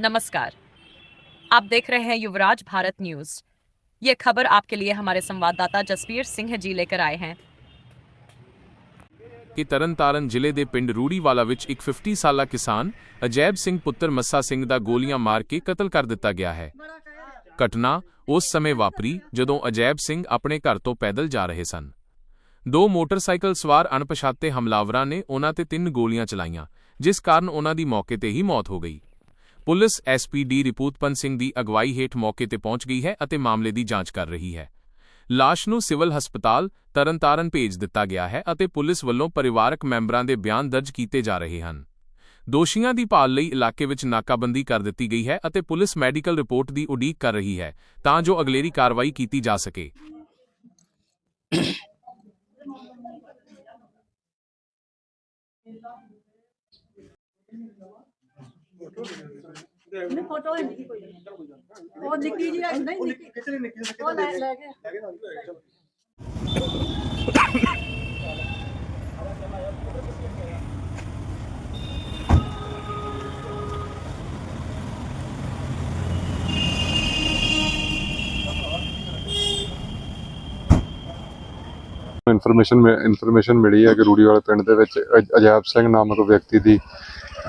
नमस्कार आप देख रहे हैं युवराज भारत न्यूज ये खबर आपके लिए हमारे संवाददाता जसवीर सिंह जी लेकर आए हैं ਕਿ ਤਰਨਤਾਰਨ ਜ਼ਿਲ੍ਹੇ ਦੇ ਪਿੰਡ ਰੂੜੀਵਾਲਾ ਵਿੱਚ ਇੱਕ 50 ਸਾਲਾ ਕਿਸਾਨ ਅਜੈਬ ਸਿੰਘ ਪੁੱਤਰ ਮੱਸਾ ਸਿੰਘ ਦਾ ਗੋਲੀਆਂ ਮਾਰ ਕੇ ਕਤਲ ਕਰ ਦਿੱਤਾ ਗਿਆ ਹੈ ਘਟਨਾ ਉਸ ਸਮੇਂ ਵਾਪਰੀ ਜਦੋਂ ਅਜੈਬ ਸਿੰਘ ਆਪਣੇ ਘਰ ਤੋਂ ਪੈਦਲ ਜਾ ਰਹੇ ਸਨ ਦੋ ਮੋਟਰਸਾਈਕਲ ਸਵਾਰ ਅਣਪਛਾਤੇ ਹਮਲਾਵਰਾਂ ਨੇ ਉਹਨਾਂ ਤੇ ਤਿੰਨ ਗੋਲੀਆਂ ਚਲਾਈਆਂ ਜਿਸ ਕਾਰਨ ਉਹਨਾਂ ਦੀ ਮੌਕੇ ਤੇ ਹੀ ਮੌਤ ਹੋ ਗਈ ਪੁਲਿਸ ਐਸਪੀਡੀ ਰਿਪੂਤਪਨ ਸਿੰਘ ਦੀ ਅਗਵਾਈ ਹੇਠ ਮੌਕੇ ਤੇ ਪਹੁੰਚ ਗਈ ਹੈ ਅਤੇ ਮਾਮਲੇ ਦੀ ਜਾਂਚ ਕਰ ਰਹੀ ਹੈ। ਲਾਸ਼ ਨੂੰ ਸਿਵਲ ਹਸਪਤਾਲ ਤਰਨਤਾਰਨ ਭੇਜ ਦਿੱਤਾ ਗਿਆ ਹੈ ਅਤੇ ਪੁਲਿਸ ਵੱਲੋਂ ਪਰਿਵਾਰਕ ਮੈਂਬਰਾਂ ਦੇ ਬਿਆਨ ਦਰਜ ਕੀਤੇ ਜਾ ਰਹੇ ਹਨ। ਦੋਸ਼ੀਆਂ ਦੀ ਭਾਲ ਲਈ ਇਲਾਕੇ ਵਿੱਚ ਨਾਕਾਬੰਦੀ ਕਰ ਦਿੱਤੀ ਗਈ ਹੈ ਅਤੇ ਪੁਲਿਸ ਮੈਡੀਕਲ ਰਿਪੋਰਟ ਦੀ ਉਡੀਕ ਕਰ ਰਹੀ ਹੈ ਤਾਂ ਜੋ ਅਗਲੇਰੀ ਕਾਰਵਾਈ ਕੀਤੀ ਜਾ ਸਕੇ। ਨਹੀਂ ਫੋਟੋ ਹੈ ਨਹੀਂ ਕੋਈ ਉਹ ਨਿੱਕੀ ਜੀ ਨਹੀਂ ਨਿੱਕੀ ਉਹ ਲੈ ਲੈ ਕੇ। ਇਨਫੋਰਮੇਸ਼ਨ ਇਨਫੋਰਮੇਸ਼ਨ ਮਿਲੀ ਹੈ ਕਿ ਰੂੜੀ ਵਾਲੇ ਪਿੰਡ ਦੇ ਵਿੱਚ ਅਜ- ਅਜੈਬ ਸਿੰਘ ਨਾਮਕ ਵਿਅਕਤੀ ਦੀ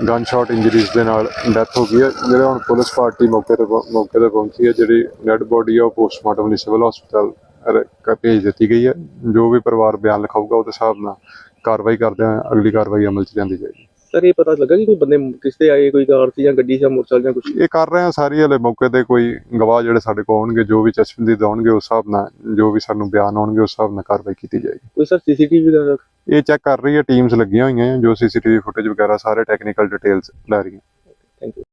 ਗਨ ਸ਼ਾਟ ਇੰਜਰੀਜ਼ ਦੇ ਨਾਲ ਡੈਥ ਹੋ ਗਈ ਹੈ। ਜਿਹੜਾ ਹੁਣ ਪੁਲਿਸ ਪਾਰਟੀ ਮੌਕੇ ਤੇ ਪਹੁੰ- ਮੌਕੇ ਤੇ ਪਹੁੰਚੀ ਹੈ ਜਿਹੜੀ ਡੈਡ ਬੋਡੀ ਹੈ ਉਹ ਪੋਸਟਮਾਰਟਮ ਲਈ ਸਿਵਲ ਹਸਪਤਾਲ ਭੇਜ ਦਿੱਤੀ ਗਈ ਹੈ। ਜੋ ਵੀ ਪਰਿਵਾਰ ਬਿਆਨ ਲਿਖਾਊਗਾ ਉਹਦੇ ਹਿਸਾਬ ਨਾਲ ਕਾਰਵਾਈ ਕਰਦੇ ਹਾਂ ਅਗਲੀ ਕਾਰਵਾਈ ਅਮਲ 'ਚ ਲਿਆਂਦੀ ਜਾਏਗੀ। ਸਰ ਇਹ ਪਤਾ ਲੱਗਾ ਕਿ ਕੋਈ ਬੰਦੇ ਕਿਸ ਤੇ ਆਏ ਕੋਈ ਕਾਰ ਸੀ ਜਾਂ ਗੱਡੀ ਸੀ ਜਾਂ ਮੋਟਰਸਾਈਕਲ ਜਾਂ ਕੁਝ ਇਹ ਕਰ ਰਹੇ ਹਾਂ ਸਾਰੀ ਹਲੇ ਮੌਕੇ ਤੇ ਕੋਈ ਗਵਾਹ ਜਿਹੜੇ ਸਾਡੇ ਕੋਲ ਆਉਣਗੇ ਜੋ ਵੀ ਚਸ਼ਮਦੀਦ ਆਉਣਗੇ ਉਸ ਹਿਸਾਬ ਨਾਲ ਜੋ ਵੀ ਸਾਨੂੰ ਬਿਆਨ ਆਉਣਗੇ ਉਸ ਹਿਸਾਬ ਨਾਲ ਕਾਰਵਾਈ ਕੀਤੀ ਜਾਏਗੀ। ਕੋਈ ਸਰ ਸੀਸੀਟੀਵੀ ਵਗੈਰਾ ਇਹ ਚੈੱਕ ਕਰ ਰਹੀ ਹੈ ਟੀਮਸ ਲੱਗੀਆਂ ਹੋਈਆਂ ਹੈ, ਜੋ ਸੀਸੀਟੀਵੀ ਫੁਟੇਜ ਵਗੈਰਾ ਸਾਰੇ ਟੈਕਨੀਕਲ ਡਿਟੇਲਸ ਲੈ ਰਹੀਆਂ। Thank you